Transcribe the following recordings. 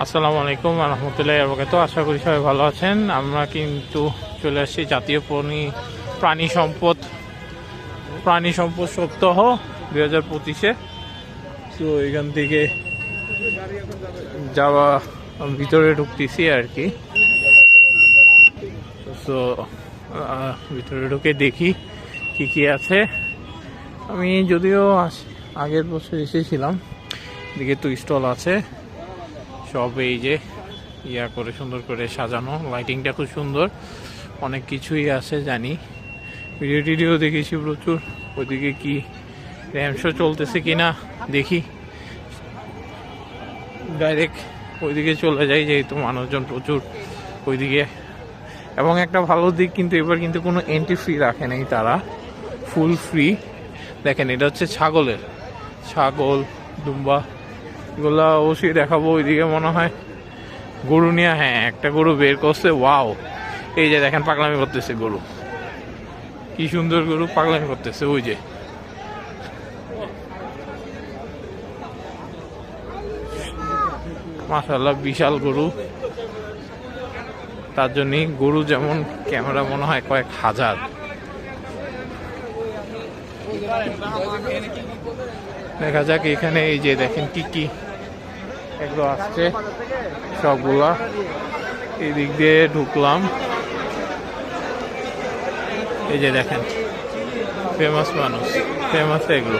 আসসালামু আলাইকুম রহমতুল্লাহ বরকাত। আশা করি সবাই ভালো আছেন। আমরা কিন্তু চলে আসছি জাতীয় প্রাণী প্রাণী সম্পদ প্রাণী সম্পদ সপ্তাহ দুই হাজার পঁচিশে। তো এখান থেকে যাওয়া, ভিতরে ঢুকতেছি আর কি। তো ভিতরে ঢুকে দেখি কি কি আছে। আমি যদিও আগের বছর এসেছিলাম দিকে তো স্টল আছে। সব এই যে ইয়া করে সুন্দর করে সাজানো। লাইটিংটা খুব সুন্দর। অনেক কিছুই আছে, জানি। ভিডিও টিডিও দেখেছি প্রচুর। ওইদিকে কি র্যাম শো চলতেছে কিনা দেখি। ডাইরেক্ট ওইদিকে চলে যাই, যেহেতু মানুষজন প্রচুর ওইদিকে। এবং একটা ভালো দিক কিন্তু এবার কিন্তু কোনো এন্ট্রি ফ্রি রাখে নাই তারা। ফুল ফ্রি দেখেন, এটা হচ্ছে ছাগলের। ছাগল, দুম্বা এগুলো অবশ্যই দেখাবো, ওইদিকে মনে হয় গরু নিয়ে হ্যাঁ একটা গরু বের করছে, ওয়াও। এই যে দেখেন, পাগলামি করতেছে গরু। কি সুন্দর গরু, পাগলামি করতেছে, ওই যে। মাশাল্লাহ বিশাল গরু। তার জন্যই গরু যেমন ক্যামেরা মনে হয় কয়েক হাজার। দেখা যাক এখানে এই যে দেখেন কি কি এগুলো আসছে, সবগুলা। এই দিক দিয়ে ঢুকলাম। এই যে দেখেন ফেমাস মানুষ ফেমাস এগুলো।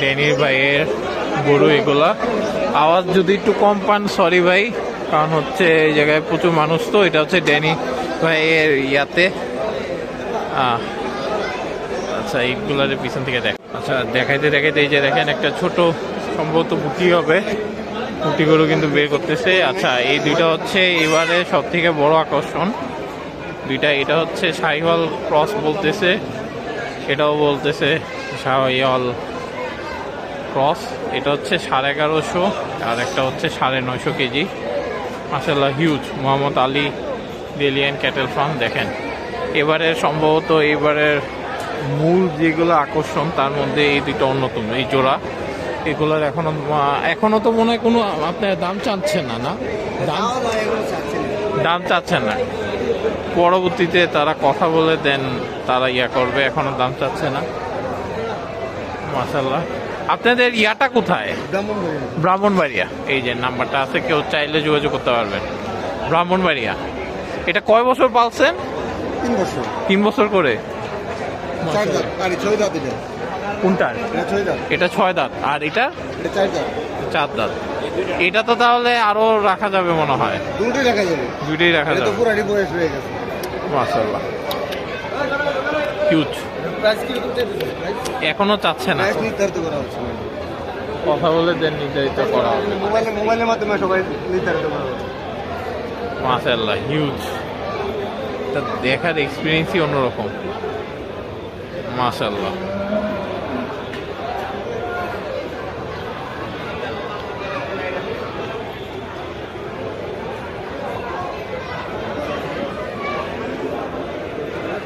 ড্যানির ভাইয়ের গরু এগুলা। আওয়াজ যদি একটু কম পান সরি ভাই, কারণ হচ্ছে এই জায়গায় প্রচুর মানুষ, তো এটা হচ্ছে ড্যানি ভাইয়ের ইয়াতে। আচ্ছা এইগুলার পিছন থেকে দেখ আচ্ছা দেখাইতে দেখাইতে এই যে দেখেন একটা ছোট সম্ভবত বুটি হবে। বুটি গরু কিন্তু বের করতেছে। আচ্ছা এই দুইটা হচ্ছে এবারে সব থেকে বড় আকর্ষণ। দুইটা, এটা হচ্ছে সাইওয়াল ক্রস বলতেছে। এটাও বলতেছে সাইওয়াল ক্রস। এটা হচ্ছে সাড়ে এগারোশো আর একটা হচ্ছে সাড়ে নয়শো কেজি। মাসাল্লাহ হিউজ মোহাম্মদ আলী ডেলিয়ান ক্যাটেল ফার্ম, দেখেন। এবারে সম্ভবত এবারের মূল যেগুলো আকর্ষণ তার মধ্যে এই দুটো অন্যতম এই জোড়া। এগুলোর এখনও এখনও তো মনে হয় কোনো আপনার দাম চাচ্ছেন না না? দাম দাম চাচ্ছেন না। পরবর্তীতে তারা কথা বলে দেন তারা ইয়া করবে এখনও দাম চাচ্ছে না। মাসাল্লাহ আপনাদের ইয়াটা কোথায়? ব্রাহ্মণবাড়িয়া। এই যে নাম্বারটা আছে কেউ চাইলে যোগাযোগ করতে পারবেন। ব্রাহ্মণবাড়িয়া। এটা কয় বছর পালছেন? তিন বছর। তিন বছর করে? চার দাঁত আরে ছয় দাঁত এটা। কোনটার? এটা ছয় দাঁত। এটা ছয় দাঁত। আর এটা? এটা চার দাঁত। চার দাঁত। এটা তো তাহলে আরও রাখা যাবে মনে হয়। দুটোই রাখা যাবে। দুইটাই রাখা যাবে। পুরানি বয়স হয়ে গেছে। মাসাল্লাহ হিউজ প্রাইস এখনও চাচ্ছে না। নির্ধারিত করা হচ্ছে। কথা বলে দেন নির্ধারিত করা হবে। মোবাইলে মোবাইলের মাধ্যমে সবাই নির্ধারিত করা হচ্ছে। মাসাল্লাহ হিউজ তা দেখার এক্সপিরিয়েন্সই অন্যরকম।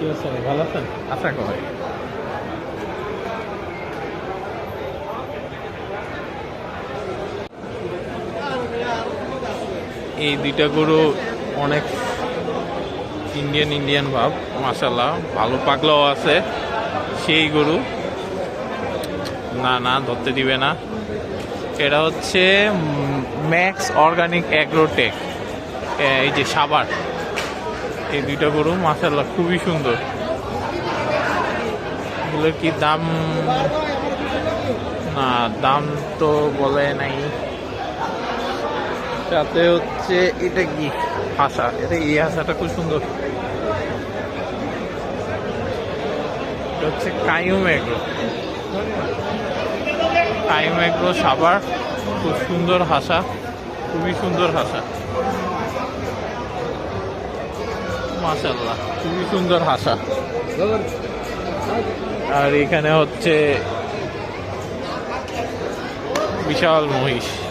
অবস্থা ভালো আছেন? আশা করি এই দুইটা গরু অনেক ইন্ডিয়ান ইন্ডিয়ান ভাব মাসাল্লাহ ভালো পাগলাও আছে। সেই গরু। না না, ধরতে দিবে না। এটা হচ্ছে ম্যাক্স অর্গানিক অ্যাগ্রোটেক। এই যে সাবার। এই দুইটা গরু মাসাল্লাহ খুবই সুন্দর। এগুলোর কি দাম? না, দাম তো বলে নাই। তাতে হচ্ছে এটা কি? হাসা, এটা এই হাসাটা খুব সুন্দর। হচ্ছে কায়ুম এগ্রো। কায়ুম এগ্রো সাবার, খুব সুন্দর হাসা, খুবই সুন্দর হাসা। মাশাল্লাহ খুবই সুন্দর হাসা। আর এখানে হচ্ছে বিশাল মহিষ।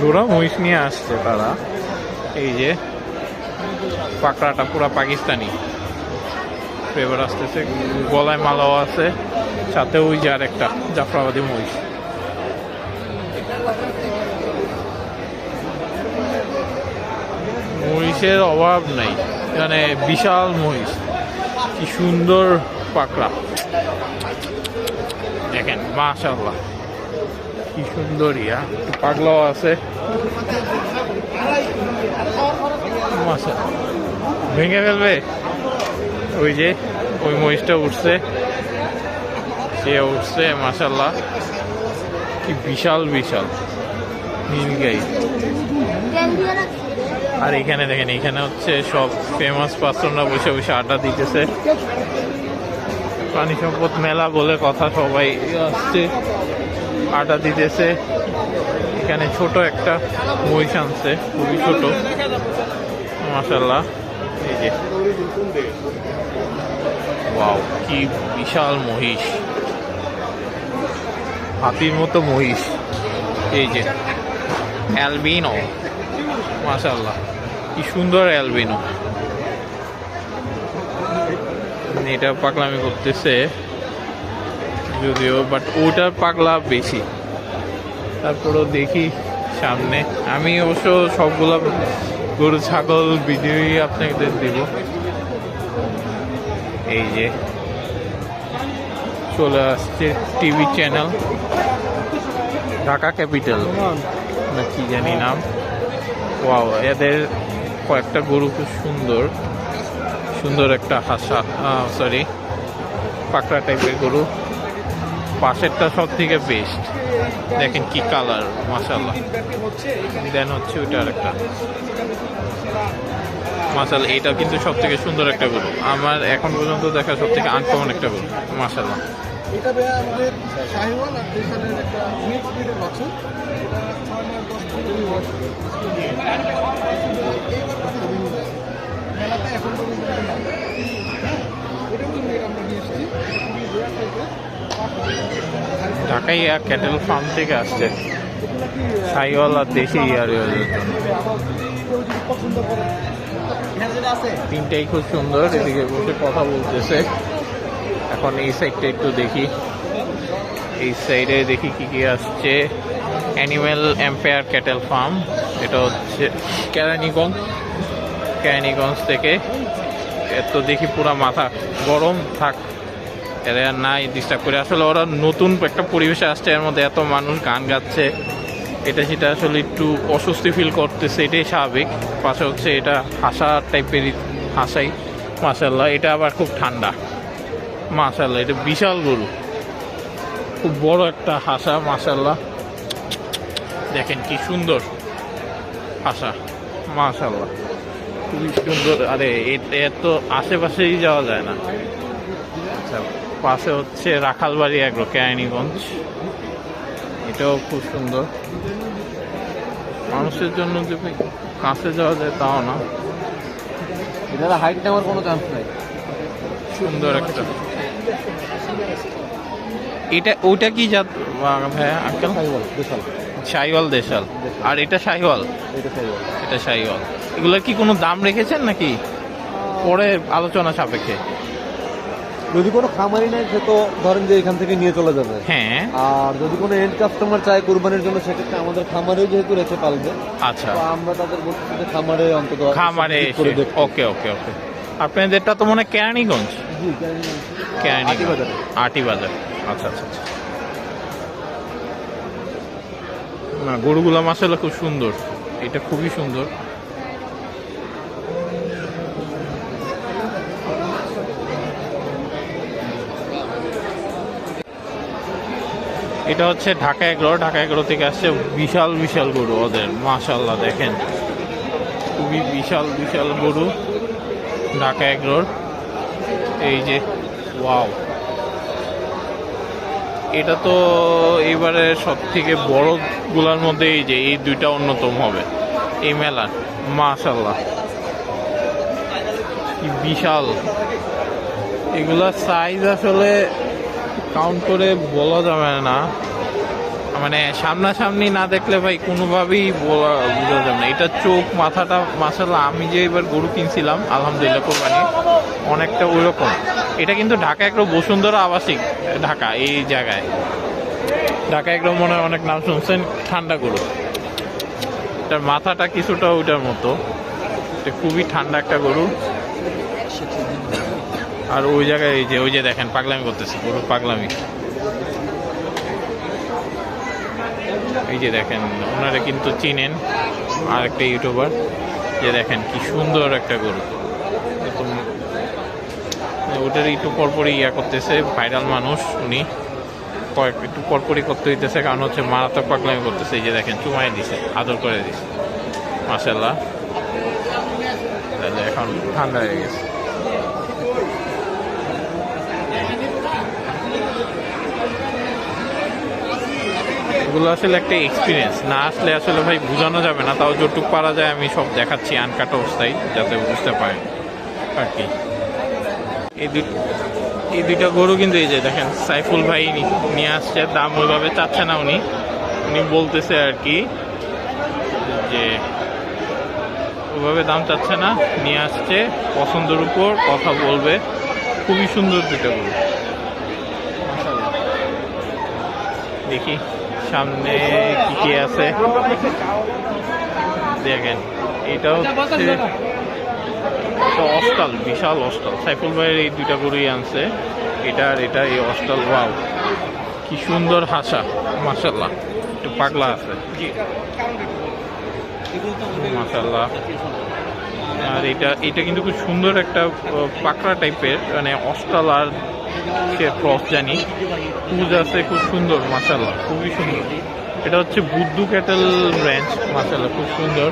জোড়া মহিষ নিয়ে আসছে তারা। এই যে, পাকড়াটা পুরা পাকিস্তানি। ফ্লেভার আসতেছে, গলায় মালাও আছে, সাথে ওই যে একটা জাফরাবাদি মহিষ। মহিষের অভাব নাই মানে বিশাল মহিষ। কি সুন্দর পাকড়া। দেখেন মাশাল্লাহ কি সুন্দর ইয়া পাগলাও আছে। ভেঙে ফেলবে? ওই যে, ওই মহিষটা উঠছে। সে উঠছে মাশাল্লাহ কি বিশাল বিশাল। নীল গাই। আর এখানে দেখেন, এখানে হচ্ছে সব ফেমাস পার্সনরা বসে বসে আড্ডা দিতেছে। প্রাণী সম্পদ মেলা বলে কথা সবাই আসছে। আড্ডা দিতেছে। এখানে ছোট একটা মহিষ আনছে, খুবই ছোট। মাসাল্লাহ এই যে। কি বিশাল মহিষ। হাতির মতো মহিষ। এই যে, অ্যালবিনো। মাশাল্লাহ কি সুন্দর অ্যালবিনো। এটা পাকলামি করতেছে। যদিও বাট ওটার পাগলা বেশি। তারপরেও দেখি সামনে। আমি অবশ্য সবগুলো গরু ছাগল ভিডিওই আপনাদের দেব। এই যে চলে আসছে টিভি চ্যানেল। ঢাকা ক্যাপিটাল। না কি জানি নাম। ওয়াও এদের কয়েকটা গরু খুব সুন্দর। সুন্দর একটা হাসা সরি পাকড়া টাইপের গরু। পাশেরটা সব থেকে বেস্ট দেখেন কি কালার মাসাল্লাহ দেন হচ্ছে ওইটা আরেকটা। মাসাল এটা কিন্তু সব থেকে সুন্দর একটা গরু। আমার এখন পর্যন্ত দেখা সব থেকে আনকমন একটা গরু মাসাল্লাহ এটা আমাদের একটা এটা নাই। হ্যাঁ, এটাও কিন্তু আমরা নিয়ে এসেছি খুবই rare type এর। ঢাকাই ক্যাটেল ফার্ম থেকে আসছে। সাইওয়াল আর দেশি আছে তিনটাই খুব সুন্দর, এদিকে বসে কথা বলতেছে। এখন এই সাইডটা একটু দেখি। এই সাইডে দেখি কি কি আসছে। অ্যানিম্যাল এম্পায়ার ক্যাটেল ফার্ম এটা হচ্ছে কেরানীগঞ্জ। কেরানীগঞ্জ থেকে। এত দেখি পুরা মাথা। গরম থাক। এরা আর নাই ডিস্টার্ব করে। আসলে ওরা নতুন একটা পরিবেশে আসছে, এর মধ্যে এত মানুষ গান গাচ্ছে। এটা সেটা আসলে একটু অস্বস্তি ফিল করতেছে, এটাই স্বাভাবিক। পাশে হচ্ছে এটা হাসা টাইপের হাসাই। মাসাল্লাহ এটা আবার খুব ঠান্ডা। মাসাল্লাহ এটা বিশাল গরু। খুব বড় একটা হাসা মাসাল্লাহ দেখেন কি সুন্দর হাসা মাশাল্লাহ খুবই সুন্দর। আরে এত আশেপাশেই যাওয়া যায় না। আচ্ছা। পাশে হচ্ছে রাখালবাড়ি এগ্রো কেরানীগঞ্জ। এটাও খুব সুন্দর। মানুষের জন্য যে কাছে যাওয়া যায় তাও না। এটার হাইট নেওয়ার কোনো চান্স নাই। সুন্দর একটা। এটা ওইটা কি জাত ভাইয়া আঙ্কেল? সাইওয়াল বিশাল দেশাল। আর এটা শাহিওয়াল এটা সাইওয়াল। এটা শাহিওয়াল এগুলোর কি কোনো দাম রেখেছেন নাকি? পরে আলোচনা সাপেক্ষে। যদি কোনো খামারি নেয় সে তো ধরেন যে এখান থেকে নিয়ে চলে যাবে। হ্যাঁ। আর যদি কোনো এন্ড কাস্টমার চায় কোরবানির জন্য সেক্ষেত্রে আমাদের খামারেও যেহেতু রেখে পালবে আচ্ছা। তো আমরা তাদের বলছি যে খামারে অন্তত খামারে করে এসে ওকে ওকে ওকে। আপনাদেরটা তো মনে হয় কেরানীগঞ্জ? জি, কেরানীগঞ্জ। কেরানীগঞ্জ। আটি বাজার আচ্ছা আচ্ছা আচ্ছা। না গরুগুলা মাসাল্লাহ খুব সুন্দর। এটা খুবই সুন্দর। এটা হচ্ছে ঢাকা এগ্রো ঢাকা এগ্রো থেকে আসছে বিশাল বিশাল গরু ওদের মাশাল্লাহ দেখেন। খুবই বিশাল বিশাল গরু ঢাকা এগ্রোর। এই যে, ওয়াও। এটা তো এবারে সব থেকে বড়গুলার মধ্যে এই যে, এই দুইটা অন্যতম হবে। এই মেলা মাশাল্লাহ বিশাল। এগুলা সাইজ আসলে কাউন্ট করে বলা যাবে না। মানে সামনাসামনি না দেখলে ভাই কোনোভাবেই বলা বোঝা যাবে না। এটা চোখ, মাথাটা মাসাল্লাহ আমি যে এবার গরু কিনছিলাম, আলহামদুলিল্লাহ কোরবানি, অনেকটা ওইরকম। এটা কিন্তু ঢাকা একটু বসুন্ধরা আবাসিক ঢাকা, এই জায়গায়। ঢাকা একদম মনে অনেক নাম শুনছেন, ঠান্ডা গরু। এটার মাথাটা কিছুটা ওইটার মতো। এটা খুবই ঠান্ডা একটা গরু। আর ওই জায়গায় যে, ওই যে দেখেন, পাগলামি করতেছে গরু পাগলামি। এই যে দেখেন, ওনারা কিন্তু চিনেন, আর একটা ইউটিউবার, যে দেখেন কি সুন্দর একটা গরু। ওটার একটু পরপরই ইয়া করতেছে ভাইরাল মানুষ উনি। কয়েক, একটু পরপরই করতে হইতেছে, কারণ হচ্ছে মারাত্মক পাগলামি করতেছে, এই যে দেখেন চুমাই দিছে, আদর করে দিছে। মাসাল্লাহ তাহলে এখন ঠান্ডা হয়ে গেছে। এগুলো আসলে একটা এক্সপিরিয়েন্স না আসলে আসলে ভাই বোঝানো যাবে না, তাও যতটুকু পারা যায় আমি সব দেখাচ্ছি আনকাট অবস্থায়, যাতে বুঝতে পারেন আর কি। এই দুই এই দুইটা গরু কিন্তু এই যে দেখেন, সাইফুল ভাই নিয়ে আসছে, দাম ওইভাবে চাচ্ছে না উনি। উনি বলতেছে আর কি যে ওইভাবে দাম চাচ্ছে না, নিয়ে আসছে, পছন্দের উপর কথা বলবে। খুবই সুন্দর দুটো গরু। দেখি। সামনে কি কি আছে? দেখেন, এটা হচ্ছে অস্টাল বিশাল অস্টাল সাইফুল ভাইয়ের এই দুইটা গরুই আনছে। এটা আর এটা এই অস্টাল ওয়াও। কি সুন্দর হাসা মাশাল্লাহ একটু পাগলা আছে। মাশাল্লাহ আর এটা এটা কিন্তু খুব সুন্দর একটা পাকড়া টাইপের মানে অস্টাল আর সে ক্রস জানি। পুজ আছে খুব সুন্দর মাশাল্লাহ খুবই সুন্দর। এটা হচ্ছে বুদ্ধু ক্যাটেল ব্রাঞ্চ মাশাল্লাহ খুব সুন্দর।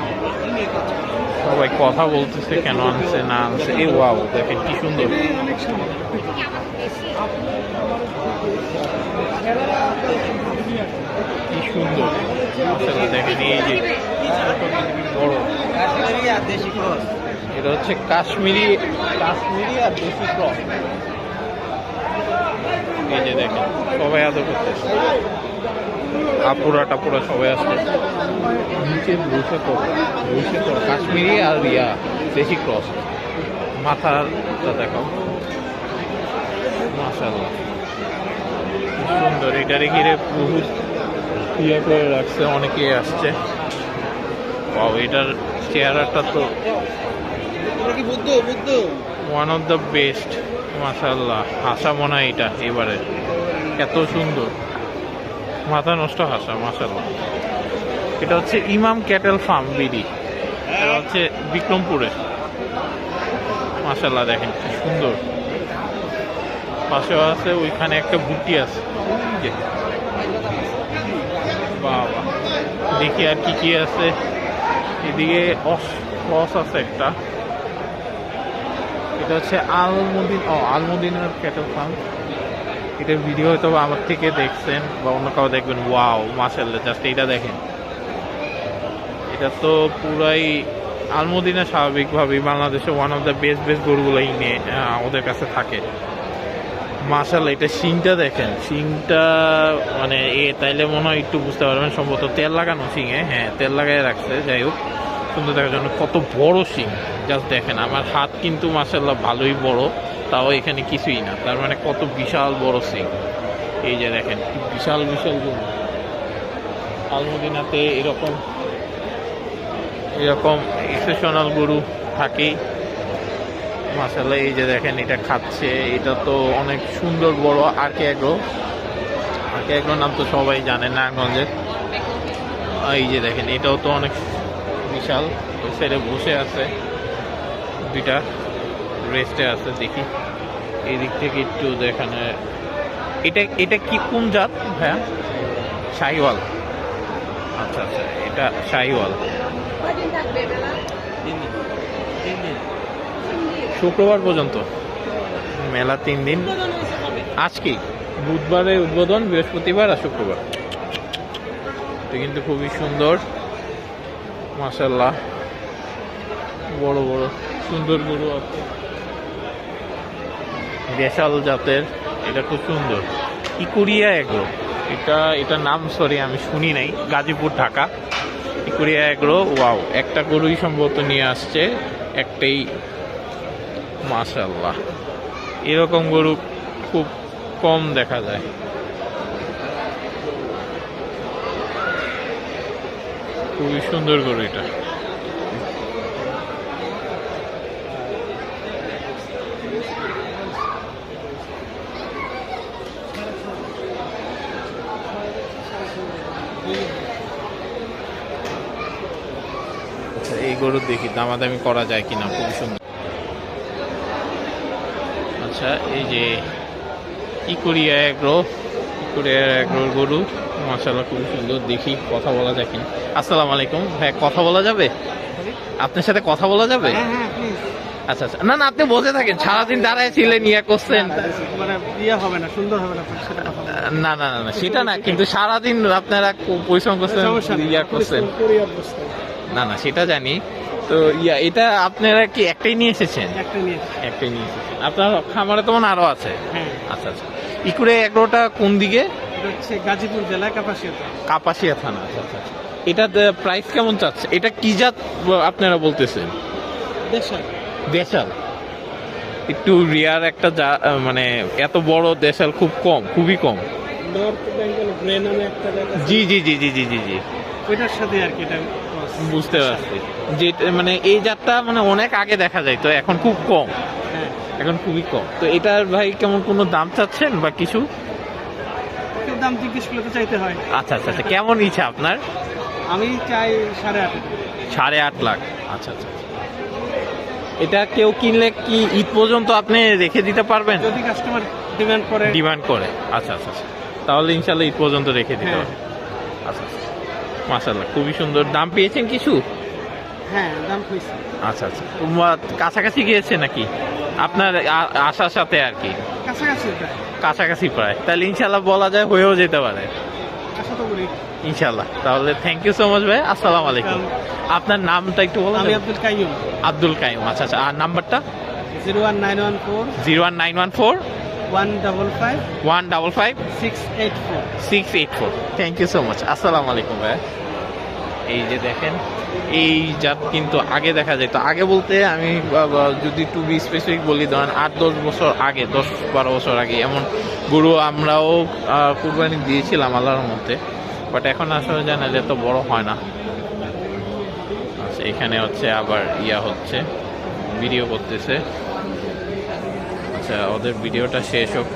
সবাই কথা বলতেছে, কেন আনছে, না আনছে। এই ওয়াও দেখেন কি সুন্দর। কি সুন্দর, মাশাআল্লাহ, দেখেন এই যে। বড় এটা হচ্ছে কাশ্মীরি কাশ্মীরি আর দেশি ক্রস এই যে দেখেন সবাই আদর করতেছে আপুরা টাপুরা সবাই আসছে নিচে বসে তো বসে তো কাশ্মীরি আর ইয়া দেশি ক্রস। মাথাটা দেখো। মাশাল্লাহ কি সুন্দর এটারে ঘিরে বহুত ইয়ে করে রাখছে অনেকে আসছে। বাও এটার চেহারাটা তো ওয়ান অফ দ্য বেস্ট মাশাল্লাহ হাসা মনে হয় এটা এবারে। এত সুন্দর। মাথা নষ্ট হাসা মাশাল্লাহ এটা হচ্ছে ইমাম ক্যাটেল ফার্ম বিডি। এটা হচ্ছে বিক্রমপুরে। মাশাল্লাহ দেখেন কি সুন্দর। পাশেও আছে, ওইখানে একটা বুটি আছে। বাবা, দেখি আর কি কি আছে। এদিকে অস আছে একটা। এটা হচ্ছে আলমুদিন ও আলমুদিনের ক্যাটেল ফার্ম এটার ভিডিও হয়তো আমার থেকে দেখছেন বা অন্য কাউ দেখবেন। ওয়াও মাসাল্লাহ জাস্ট এটা দেখেন। এটা তো পুরাই আলমুদিনা স্বাভাবিকভাবেই বাংলাদেশে one of the best best গরুগুলোই নে আহ, ওদের কাছে থাকে। মাসাল্লাহ এটা শিংটা দেখেন। শিংটা মানে এ তাইলে মনে হয় একটু বুঝতে পারবেন সম্ভবত তেল লাগানো শিঙে হ্যাঁ তেল লাগাই রাখছে যাই হোক। সুন্দর দেখার জন্য। কত বড় শিং জাস্ট দেখেন, আমার হাত কিন্তু মাসাল্লাহ ভালোই বড়, তাও এখানে কিছুই না। তার মানে কত বিশাল বড় শিং এই যে দেখেন বিশাল বিশাল গরু আলমদিনাতে এরকম এরকম এক্সেপশনাল গরু থাকেই। মাসাল্লাহ এই যে দেখেন, এটা খাচ্ছে। এটা তো অনেক সুন্দর বড় আরকে এগ্রো। আরকে এগ্রো নাম তো সবাই জানে নারায়ণগঞ্জের। আর এই যে দেখেন, এটাও তো অনেক বিশাল ওই সাইডে বসে আছে। দুইটা রেস্টে আছে দেখি। এই দিক থেকে একটু দেখানে। এটা এটা কি কোন জাত হ্যাঁ শাহিওয়াল। আচ্ছা আচ্ছা এটা শাহিওয়াল। শুক্রবার পর্যন্ত। মেলা তিন দিন। আজকে বুধবারে উদ্বোধন বৃহস্পতিবার আর শুক্রবার। এটা কিন্তু খুবই সুন্দর। মাসাল্লাহ বড় বড়, সুন্দর গরু আছে। দেশাল জাতের, এটা খুব সুন্দর। ইকুরিয়া এগ্রো। এটা এটা নাম সরি আমি শুনি নাই। Gazipur, Dhaka. Ekuria agro, wow. একটা গরুই সম্ভবত নিয়ে আসছে, একটাই। মাশাল্লাহ এরকম গরু খুব কম দেখা যায়। খুবই সুন্দর গরু এটা। আচ্ছা এই গরু দেখি দামাদামি করা যায় কিনা, খুবই সুন্দর। আচ্ছা এই যে ইকুরিয়া এগ্রো ইকুরিয়া এগ্রোর গরু। মাসাল্লাহ খুবই সুন্দর। দেখি কথা বলা যায় কিনা। আসসালামু আলাইকুম। হ্যাঁ কথা বলা যাবে? আপনার সাথে কথা বলা যাবে? হ্যাঁ হ্যাঁ আচ্ছা আচ্ছা। না না আপনি বসে থাকেন। সারাদিন দাঁড়ায় ছিলেন ইয়া করছেন। মানে ইয়ে হবে না না। না না সেটা না কিন্তু সারাদিন আপনারা পরিশ্রম করছেন ইয়া করছেন। না না সেটা জানি। তো ইয়া এটা আপনারা কি একটাই নিয়ে এসেছেন? একটাই নিয়ে এসেছেন। আপনার খামারে তো মনে আরও আছে? হ্যাঁ। আচ্ছা আচ্ছা। ইকুরে এগ্রোটা কোন দিকে? হচ্ছে গাজীপুর জেলা কাপাসিয়াতে কাপাসিয়া থানা আচ্ছা আচ্ছা এটা প্রাইস কেমন চাচ্ছে? এটা কি জাত আপনারা বলতেছেন? দেশাল। দেশাল? একটু রিয়ার একটা যা- মানে এত বড় দেশাল খুব কম খুবই কম। জি জি জি জি জি জি জি। ওইটার সাথে আর কি এটা বুঝতে পারছি। যে মানে এই জাতটা মানে অনেক আগে দেখা যায় তো এখন খুব কম। এখন খুবই কম। তো এটার ভাই কেমন কোনো দাম চাচ্ছেন বা কিছু? দাম জিজ্ঞেস করলে তো চাইতে হয়। আচ্ছা আচ্ছা আচ্ছা কেমন ইচ্ছা আপনার? আমি চাই সাড়ে আট। সাড়ে আট লাখ। আচ্ছা আচ্ছা এটা কেউ কিনলে কি ঈদ পর্যন্ত আপনি রেখে দিতে পারবেন? যদি কাস্টমার ডিমান্ড করে। ডিমান্ড করে। আচ্ছা আচ্ছা আচ্ছা। তাহলে ইনশাল্লাহ ঈদ পর্যন্ত রেখে দিতে হ্যাঁ। পারবেন। আচ্ছা আচ্ছা মাসাল্লাহ খুবই সুন্দর। দাম পেয়েছেন কিছু? হ্যাঁ দাম হয়েছে আচ্ছা আচ্ছা। কাছাকাছি গিয়েছে নাকি? আপনার আশার সাথে আর কি। কাছাকাছি প্রায়। তাহলে ইনশাল্লাহ বলা যায় হয়েও যেতে পারে। ইনশাল্লাহ তাহলে থ্যাংক ইউ সো মাচ ভাই। আসসালামু আলাইকুম। আপনার নামটা একটু বলুন আমি আব্দুল কাইয়ুম। আব্দুল কাইম আচ্ছা আচ্ছা। আর নাম্বারটা? Zero one nine one four. Zero one nine one four. One double five. One double five. Six eight four. Six eight four. Thank you so much আসসালামু আলাইকুম ভাই। এই যে দেখেন, এই জাত কিন্তু আগে দেখা যেত আগে বলতে আমি যদি টু বি স্পেসিফিক বলি, ধরেন আট, দশ বছর আগে, দশ, বারো বছর আগে, এমন গরু আমরাও কুরবানি দিয়েছিলাম আল্লাহর মধ্যে বাট এখন আসলে জানা যে এত বড় হয় না। আচ্ছা এখানে হচ্ছে আবার ইয়া হচ্ছে ভিডিও করতেছে। আচ্ছা ওদের ভিডিওটা শেষ হোক।